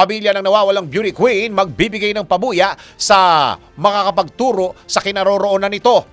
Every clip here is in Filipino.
Pamilya ng nawawalang beauty queen magbibigay ng pabuya sa makakapagturo sa kinaroroonan nito.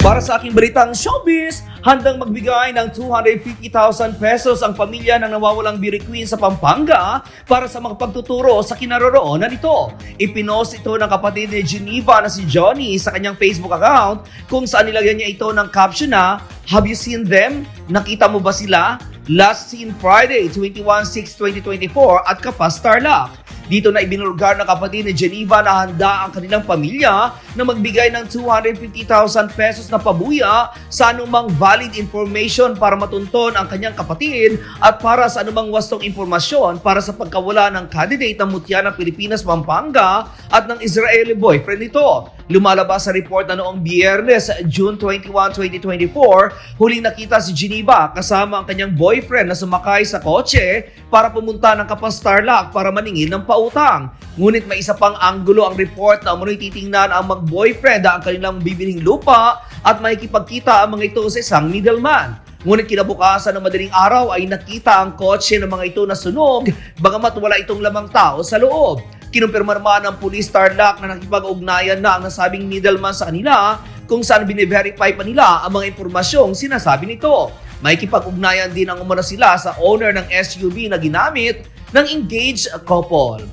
Para sa aking balitang showbiz, handang magbigay ng 250,000 pesos ang pamilya ng nawawalang beauty queen sa Pampanga para sa makapagtuturo sa kinaroroonan nito. Ipinost ito ng kapatid ni Geneva na si Johnny sa kanyang Facebook account kung saan nilagyan niya ito ng caption na Have you seen them? Nakita mo ba sila? Last seen Friday, 21-6-2024 at Kapas Tarlac. Dito na ibinulgar ng kapatid ni Geneva na handa ang kanilang pamilya na magbigay ng 250,000 pesos na pabuya sa anumang valid information para matunton ang kanyang kapatid at para sa anumang wastong impormasyon para sa pagkawala ng candidate ng mutya ng Pilipinas Pampanga at ng Israeli boyfriend nito. Lumalabas sa report na noong biyernes, June 21, 2024, huling nakita si Geneva kasama ang kanyang boyfriend na sumakay sa kotse para pumunta ng Kapas Tarlac para maningin ng pautang. Ngunit may isa pang anggulo ang report na umunoy titingnan ang mag-boyfriend ang kanilang bibiling lupa at makikipagkita ang mga ito sa isang middleman. Ngunit kinabukasan ng madaling araw ay nakita ang kotse ng mga ito na sunog bagamat wala itong lamang tao sa loob. Kinumpirma naman ng Police Tarlac na nakipag-ugnayan na ang nasabing middleman sa kanila kung saan bine-verify pa nila ang mga impormasyong sinasabi nito. May kipag-ugnayan din ang umano sila sa owner ng SUV na ginamit ng engaged couple.